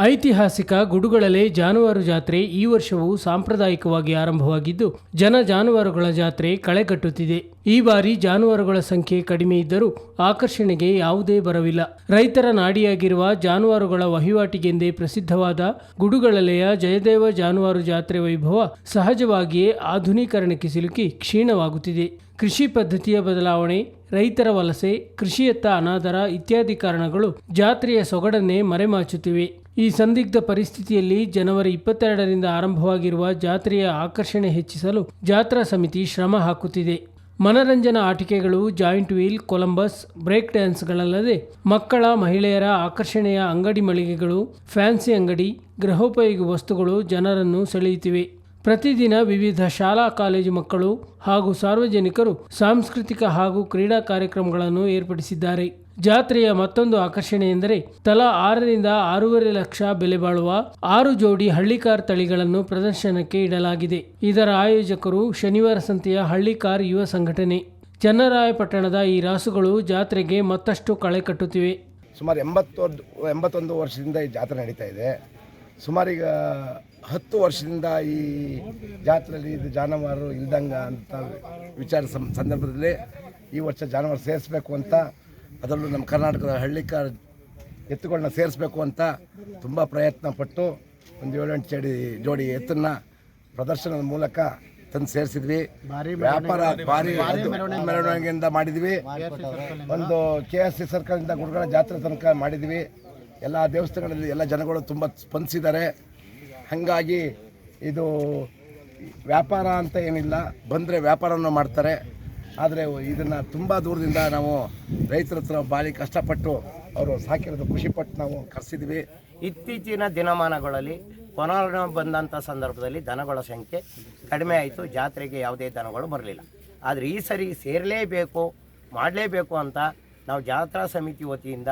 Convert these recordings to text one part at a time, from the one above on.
ಐತಿಹಾಸಿಕ ಗುಡುಗಳಲೆ ಜಾನುವಾರು ಜಾತ್ರೆ ಈ ವರ್ಷವೂ ಸಾಂಪ್ರದಾಯಿಕವಾಗಿ ಆರಂಭವಾಗಿದ್ದು, ಜನ ಜಾನುವಾರುಗಳ ಜಾತ್ರೆ ಕಳೆಗಟ್ಟುತ್ತಿದೆ. ಈ ಬಾರಿ ಜಾನುವಾರುಗಳ ಸಂಖ್ಯೆ ಕಡಿಮೆ ಇದ್ದರೂ ಆಕರ್ಷಣೆಗೆ ಯಾವುದೇ ಬರವಿಲ್ಲ. ರೈತರ ನಾಡಿಯಾಗಿರುವ ಜಾನುವಾರುಗಳ ವಹಿವಾಟಿಗೆಂದೇ ಪ್ರಸಿದ್ಧವಾದ ಗುಡುಗಳಲೆಯ ಜಯದೇವ ಜಾನುವಾರು ಜಾತ್ರೆ ವೈಭವ ಸಹಜವಾಗಿಯೇ ಆಧುನೀಕರಣಕ್ಕೆ ಸಿಲುಕಿ ಕ್ಷೀಣವಾಗುತ್ತಿದೆ. ಕೃಷಿ ಪದ್ಧತಿಯ ಬದಲಾವಣೆ, ರೈತರ ವಲಸೆ, ಕೃಷಿಯತ್ತ ಅನಾದರ ಇತ್ಯಾದಿ ಕಾರಣಗಳು ಜಾತ್ರೆಯ ಸೊಗಡನ್ನೇ ಮರೆಮಾಚುತ್ತಿವೆ. ಈ ಸಂದಿಗ್ಧ ಪರಿಸ್ಥಿತಿಯಲ್ಲಿ ಜನವರಿ ಇಪ್ಪತ್ತೆರಡರಿಂದ ಆರಂಭವಾಗಿರುವ ಜಾತ್ರೆಯ ಆಕರ್ಷಣೆ ಹೆಚ್ಚಿಸಲು ಜಾತ್ರಾ ಸಮಿತಿ ಶ್ರಮ ಹಾಕುತ್ತಿದೆ. ಮನರಂಜನಾ ಆಟಿಕೆಗಳು, ಜಾಯಿಂಟ್ ವೀಲ್, ಕೊಲಂಬಸ್, ಬ್ರೇಕ್ ಡ್ಯಾನ್ಸ್ಗಳಲ್ಲದೆ ಮಕ್ಕಳ, ಮಹಿಳೆಯರ ಆಕರ್ಷಣೆಯ ಅಂಗಡಿ ಮಳಿಗೆಗಳು, ಫ್ಯಾನ್ಸಿ ಅಂಗಡಿ, ಗೃಹೋಪಯೋಗಿ ವಸ್ತುಗಳು ಜನರನ್ನು ಸೆಳೆಯುತ್ತಿವೆ. ಪ್ರತಿದಿನ ವಿವಿಧ ಶಾಲಾ, ಕಾಲೇಜು ಮಕ್ಕಳು ಹಾಗೂ ಸಾರ್ವಜನಿಕರು ಸಾಂಸ್ಕೃತಿಕ ಹಾಗೂ ಕ್ರೀಡಾ ಕಾರ್ಯಕ್ರಮಗಳನ್ನು ಏರ್ಪಡಿಸಿದ್ದಾರೆ. ಜಾತ್ರೆಯ ಮತ್ತೊಂದು ಆಕರ್ಷಣೆ ಎಂದರೆ ತಲಾ ಆರರಿಂದ ಆರೂವರೆ ಲಕ್ಷ ಬೆಲೆ ಬಾಳುವ ಆರು ಜೋಡಿ ಹಳ್ಳಿಕಾರ್ ತಳಿಗಳನ್ನು ಪ್ರದರ್ಶನಕ್ಕೆ ಇಡಲಾಗಿದೆ. ಇದರ ಆಯೋಜಕರು ಶನಿವಾರ ಸಂತೆಯ ಹಳ್ಳಿಕಾರ್ ಯುವ ಸಂಘಟನೆ. ಚನ್ನರಾಯಪಟ್ಟಣದ ಈ ರಾಸುಗಳು ಜಾತ್ರೆಗೆ ಮತ್ತಷ್ಟು ಕಳೆ ಕಟ್ಟುತ್ತಿವೆ. ಸುಮಾರು ಎಂಬತ್ತೊಂದು ಎಂಬತ್ತೊಂದು ವರ್ಷದಿಂದ ಈ ಜಾತ್ರೆ ನಡೀತಾ ಇದೆ. ಸುಮಾರೀಗ ಹತ್ತು ವರ್ಷದಿಂದ ಈ ಜಾತ್ರೆಯಲ್ಲಿ ಇದು ಜಾನುವಾರು ಇಲ್ದಂಗ ಅಂತ ವಿಚಾರ ಸಂದರ್ಭದಲ್ಲಿ ಈ ವರ್ಷ ಜಾನುವಾರು ಸೇರಿಸಬೇಕು ಅಂತ ಅದರಲ್ಲೂ ನಮ್ಮ ಕರ್ನಾಟಕದ ಹಳ್ಳಿಕಾರ ಎತ್ತುಗಳನ್ನ ಸೇರಿಸ್ಬೇಕು ಅಂತ ತುಂಬ ಪ್ರಯತ್ನ ಪಟ್ಟು ಒಂದು ಏಳೆಂಟು ಚಡಿ ಜೋಡಿ ಎತ್ತನ್ನ ಪ್ರದರ್ಶನದ ಮೂಲಕ ತಂದು ಸೇರಿಸಿದ್ವಿ. ವ್ಯಾಪಾರ ಭಾರಿ ಮೆರವಣಿಗೆಯಿಂದ ಮಾಡಿದ್ವಿ. ಒಂದು ಕೆ ಎಸ್ ಸಿ ಸರ್ಕಲ್ನಿಂದ ಗುರುಗಳ ಜಾತ್ರೆ ತನಕ ಮಾಡಿದ್ವಿ. ಎಲ್ಲ ದೇವಸ್ಥಾನಗಳಲ್ಲಿ ಎಲ್ಲ ಜನಗಳು ತುಂಬ ಸ್ಪಂದಿಸಿದ್ದಾರೆ. ಹಾಗಾಗಿ ಇದು ವ್ಯಾಪಾರ ಅಂತ ಏನಿಲ್ಲ ಬಂದರೆ ವ್ಯಾಪಾರವನ್ನು ಮಾಡ್ತಾರೆ. ಆದರೆ ಇದನ್ನು ತುಂಬ ದೂರದಿಂದ ನಾವು ರೈತರ ಹತ್ರ ಭಾರಿ ಕಷ್ಟಪಟ್ಟು ಅವರು ಸಾಕಿರೋದು ಖುಷಿಪಟ್ಟು ನಾವು ಕರೆಸಿದ್ವಿ. ಇತ್ತೀಚಿನ ದಿನಮಾನಗಳಲ್ಲಿ ಕೊರೋನಾ ಬಂದಂಥ ಸಂದರ್ಭದಲ್ಲಿ ದನಗಳ ಸಂಖ್ಯೆ ಕಡಿಮೆ ಆಯಿತು. ಜಾತ್ರೆಗೆ ಯಾವುದೇ ದನಗಳು ಬರಲಿಲ್ಲ. ಆದರೆ ಈ ಸರಿ ಸೇರಲೇಬೇಕು, ಮಾಡಲೇಬೇಕು ಅಂತ ನಾವು ಜಾತ್ರಾ ಸಮಿತಿ ವತಿಯಿಂದ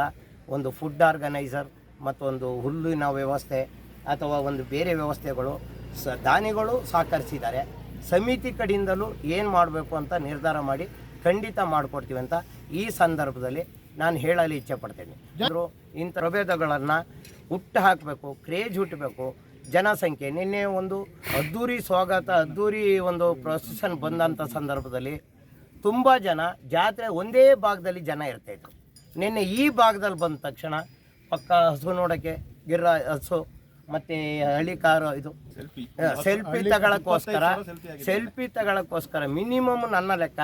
ಒಂದು ಫುಡ್ ಆರ್ಗನೈಸರ್ ಮತ್ತೊಂದು ಹುಲ್ಲಿನ ವ್ಯವಸ್ಥೆ ಅಥವಾ ಒಂದು ಬೇರೆ ವ್ಯವಸ್ಥೆಗಳು ಸ ದಾನಿಗಳು ಸಹಕರಿಸಿದ್ದಾರೆ ಸಮಿತಿ ಕಡೆಯಿಂದಲೂ ಏನು ಮಾಡಬೇಕು ಅಂತ ನಿರ್ಧಾರ ಮಾಡಿ ಖಂಡಿತ ಮಾಡಿಕೊಡ್ತೀವಿ ಅಂತ ಈ ಸಂದರ್ಭದಲ್ಲಿ ನಾನು ಹೇಳಲು ಇಚ್ಛೆ ಪಡ್ತೇನೆ. ಜನರು ಇಂಥ ಪ್ರಭೇದಗಳನ್ನು ಹುಟ್ಟು ಹಾಕಬೇಕು, ಕ್ರೇಜ್ ಹುಟ್ಟಬೇಕು, ಜನಸಂಖ್ಯೆ. ನಿನ್ನೆ ಒಂದು ಅದ್ದೂರಿ ಸ್ವಾಗತ ಅದ್ದೂರಿ ಒಂದು ಪ್ರೊಸೆಷನ್ ಬಂದಂಥ ಸಂದರ್ಭದಲ್ಲಿ ತುಂಬ ಜನ ಜಾತ್ರೆ ಒಂದೇ ಭಾಗದಲ್ಲಿ ಜನ ಇರ್ತಾಯಿದ್ರು ನಿನ್ನೆ ಈ ಭಾಗದಲ್ಲಿ ಬಂದ ತಕ್ಷಣ ಪಕ್ಕ ಹಸು ನೋಡೋಕ್ಕೆ ಗಿರ್ರ ಹಸು ಮತ್ತು ಹಳಿ ಕಾರು ಇದು. ಸೆಲ್ಫಿ ತಗೊಳಕ್ಕೋಸ್ಕರ ಸೆಲ್ಫಿ ತಗೊಳಕ್ಕೋಸ್ಕರ ಮಿನಿಮಮ್ ನನ್ನ ಲೆಕ್ಕ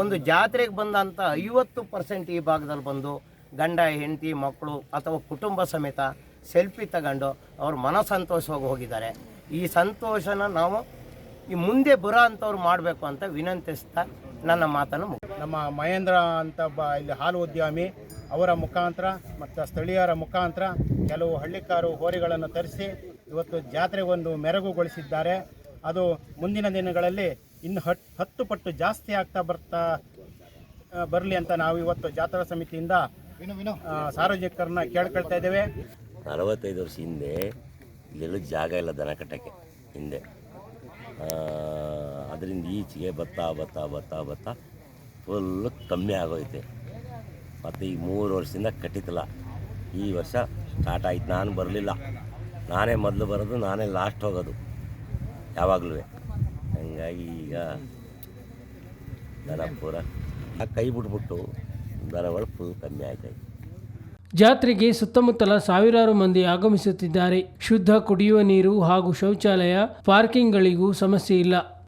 ಒಂದು ಜಾತ್ರೆಗೆ ಬಂದಂಥ ಐವತ್ತು ಪರ್ಸೆಂಟ್ ಈ ಭಾಗದಲ್ಲಿ ಬಂದು ಗಂಡ ಹೆಂಡತಿ ಮಕ್ಕಳು ಅಥವಾ ಕುಟುಂಬ ಸಮೇತ ಸೆಲ್ಫಿ ತಗೊಂಡು ಅವ್ರ ಮನ ಸಂತೋಷವಾಗಿ ಹೋಗಿದ್ದಾರೆ. ಈ ಸಂತೋಷನ ನಾವು ಈ ಮುಂದೆ ಬರೋ ಅಂಥವ್ರು ಮಾಡಬೇಕು ಅಂತ ವಿನಂತಿಸ್ತಾ ನನ್ನ ಮಾತನ್ನು. ನಮ್ಮ ಮಹೇಂದ್ರ ಅಂತ ಬ ಇಲ್ಲಿ ಹಾಲು ಉದ್ಯಮಿ ಅವರ ಮುಖಾಂತರ ಮತ್ತು ಸ್ಥಳೀಯರ ಮುಖಾಂತರ ಕೆಲವು ಹಳ್ಳಿಕಾರು ಹೋರಿಗಳನ್ನು ತರಿಸಿ ಇವತ್ತು ಜಾತ್ರೆಗೊಂದು ಮೆರಗುಗೊಳಿಸಿದ್ದಾರೆ. ಅದು ಮುಂದಿನ ದಿನಗಳಲ್ಲಿ ಇನ್ನು ಹಟ್ ಹತ್ತು ಪಟ್ಟು ಜಾಸ್ತಿ ಆಗ್ತಾ ಬರ್ತಾ ಬರಲಿ ಅಂತ ನಾವು ಇವತ್ತು ಜಾತ್ರಾ ಸಮಿತಿಯಿಂದ ಸಾರ್ವಜನಿಕರನ್ನ ಕೇಳ್ಕೊಳ್ತಾ ಇದ್ದೇವೆ. ನಲವತ್ತೈದು ವರ್ಷ ಹಿಂದೆ ಇಲ್ಲೆಲ್ಲೂ ಜಾಗ ಇಲ್ಲ ದನ ಕಟ್ಟಕ್ಕೆ ಹಿಂದೆ. ಅದರಿಂದ ಈಚೆಗೆ ಬತ್ತಾ ಬತ್ತಾ ಬತ್ತಾ ಬತ್ತಾ ಫುಲ್ಲು ಕಮ್ಮಿ ಆಗೋಯ್ತೆ. ಮತ್ತು ಈ ಮೂರು ವರ್ಷದಿಂದ ಕಟ್ಟಿತಲ್ಲ ಈ ವರ್ಷ ಸ್ಟಾರ್ಟ್ ಆಯ್ತು. ನಾನು ಬರಲಿಲ್ಲ. ನಾನೇ ಮೊದಲು ಬರೋದು, ನಾನೇ ಲಾಸ್ಟ್ ಹೋಗೋದು. ಯಾವಾಗಲೂ. ಹಂಗಾಗಿ ಈಗ ದನ ಪೂರ ಕೈ ಬಿಟ್ಬಿಟ್ಟು ದನಗಳು ಫುಲ್ ಕಮ್ಮಿ ಆಯ್ತಾಯ್ತು. ಜಾತ್ರೆಗೆ ಸುತ್ತಮುತ್ತಲ ಸಾವಿರಾರು ಮಂದಿ ಆಗಮಿಸುತ್ತಿದ್ದಾರೆ. ಶುದ್ಧ ಕುಡಿಯುವ ನೀರು ಹಾಗೂ ಶೌಚಾಲಯ ಪಾರ್ಕಿಂಗ್ಗಳಿಗೂ ಸಮಸ್ಯೆ ಇಲ್ಲ.